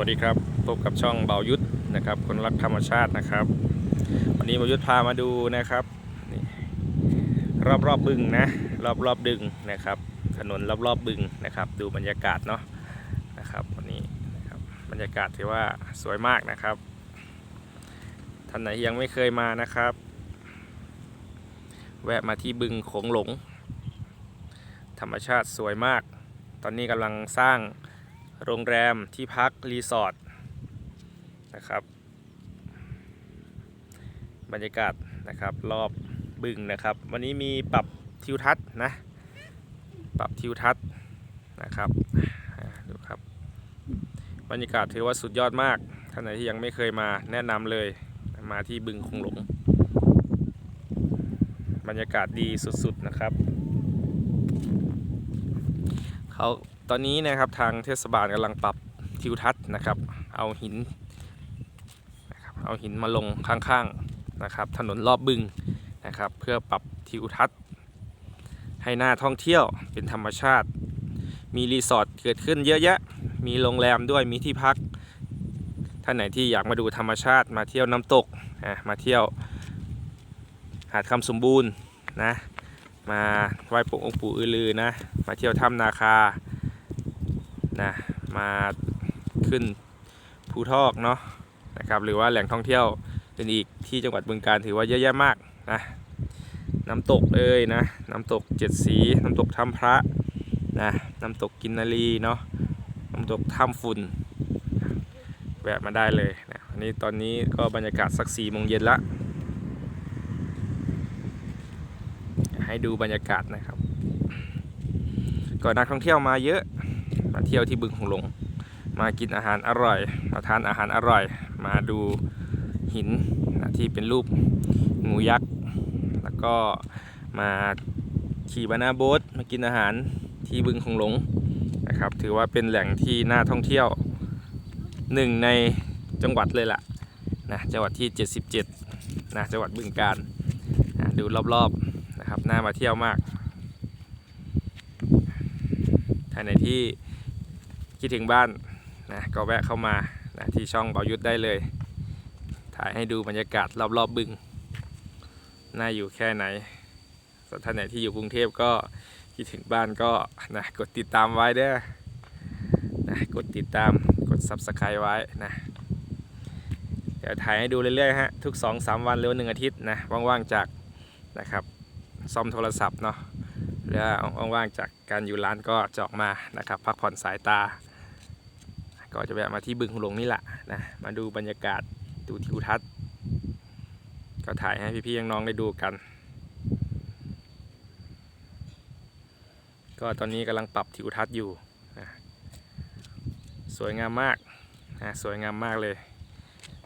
วัสดีครับพบกับช่องเบายุทธนะครับคนรักธรรมชาตินะครับ วันนี้เบายุทธพามาดูนะครับรอบรอบบึงนะรอบรอบดึงนะครับ ถนนรอบรอบบึงนะครับ ดูบรรยากาศเนาะนะครับวันนี้นะครับบรรยากาศถือว่าสวยมากนะครับท่านไหนยังไม่เคยมานะครับ แวะมาที่บึงโขงหลง ธรรมชาติสวยมาก ตอนนี้กำลังสร้าง โรงแรมที่พัก รีสอร์ทนะครับ บรรยากาศนะครับรอบบึงนะครับ วันนี้มีปรับทิวทัศน์นะ ปรับทิวทัศน์นะครับดูครับ บรรยากาศถือว่าสุดยอดมากท่านไหนที่ยังไม่เคยมาแนะนำเลยมาที่บึงคงหลง บรรยากาศดีสุดๆนะครับ เขาตอนนี้นะครับทางเทศบาลกำลังปรับทิวทัศน์นะครับ เอาหินนะครับเอาหินมาลงข้างๆนะครับ ถนนรอบบึงนะครับ เพื่อปรับทิวทัศน์ ให้หน่าท่องเที่ยวเป็นธรรมชาติ มีรีสอร์ทเกิดขึ้นเยอะแยะ มีโรงแรมด้วยมีที่พักท่านไหนที่อยากมาดูธรรมชาติมาเที่ยวน้ำตกอะมาเที่ยวหาดคำสมบูรณ์นะ มาไหว้ปู่องค์ปู่อือลือนะ มาเที่ยวถ้ำนาคา นะ มาขึ้นภูทอกเนาะ นะครับ หรือว่าแหล่งท่องเที่ยวเป็นอีกที่จังหวัดบึงการถือว่าเยอะแยะมากนะ น้ำตกเอ้ยนะ น้ำตกเจ็ดสี น้ำตกถ้ำพระ นะ น้ำตกกินนารีเนาะ น้ำตกถ้ำฝุ่น แวะมาได้เลยนะอันนี้ตอนนี้ก็บรรยากาศสักสี่โมงเย็นละ ให้ดูบรรยากาศนะครับ ก็นักท่องเที่ยวมาเยอะ มาเที่ยวที่บึงหงหลง มากินอาหารอร่อย มาทานอาหารอร่อย มาดูหินนะที่เป็นรูปงูยักษ์ แล้วก็มาขี่บานาโบ๊ทมากินอาหารที่บึงหงหลงนะครับ ถือว่าเป็นแหล่งที่น่าท่องเที่ยวหนึ่งในจังหวัดเลยล่ะนะจังหวัดที่ 77นะจังหวัดบึงกาฬนะดูรอบๆ น่ามาเที่ยวมากท่านไหนที่คิดถึงบ้านนะก็แวะเข้ามานะที่ช่องเบายุทธได้เลย ถ่ายให้ดูบรรยากาศรอบๆบบึง น่าอยู่แค่ไหนส่วนท่านไหนที่อยู่กรุงเทพก็คิดถึงบ้านก็นะกดติดตามไว้เด้อนะกดติดตามกด subscribe ไว้นะเดี๋ยวถ่ายให้ดูเรื่อยๆฮะทุก 2-3 วันหรือว่าหนึ่งอาทิตย์นะว่างๆจากนะครับ ซ่อมโทรศัพท์เนาะแล้วว่างๆจากการอยู่ร้านก็จะออกมานะครับ พักผ่อนสายตา ก็จะแวะมาที่บึงหลวงนี่แหละนะมาดูบรรยากาศดูทิวทัศน์ ก็ถ่ายให้พี่ๆน้องๆได้ดูกัน ก็ตอนนี้กำลังปรับทิวทัศน์อยู่นะสวยงามมากนะสวยงามมากเลย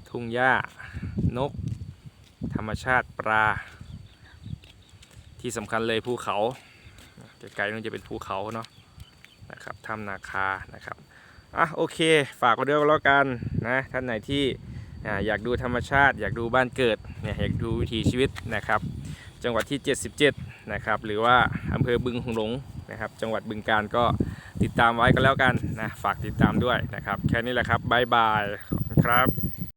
ทุ่งหญ้านก ธรรมชาติปลา ที่สำคัญเลยภูเขาไกลๆนั่นจะเป็นภูเขาเนาะนะครับถ้ำนาคานะครับอะโอเค ฝากไว้ด้วยแล้วกันนะท่านไหนที่อยากดูธรรมชาติ อยากดูบ้านเกิดเนี่ยอยากดูวิถีชีวิตนะครับ จังหวัดที่ 77 นะครับ หรือว่าอำเภอบึงหงหลงนะครับ จังหวัดบึงการก็ติดตามไว้ก็แล้วกันนะฝากติดตามด้วยนะครับ แค่นี้แหละครับบายบายครับ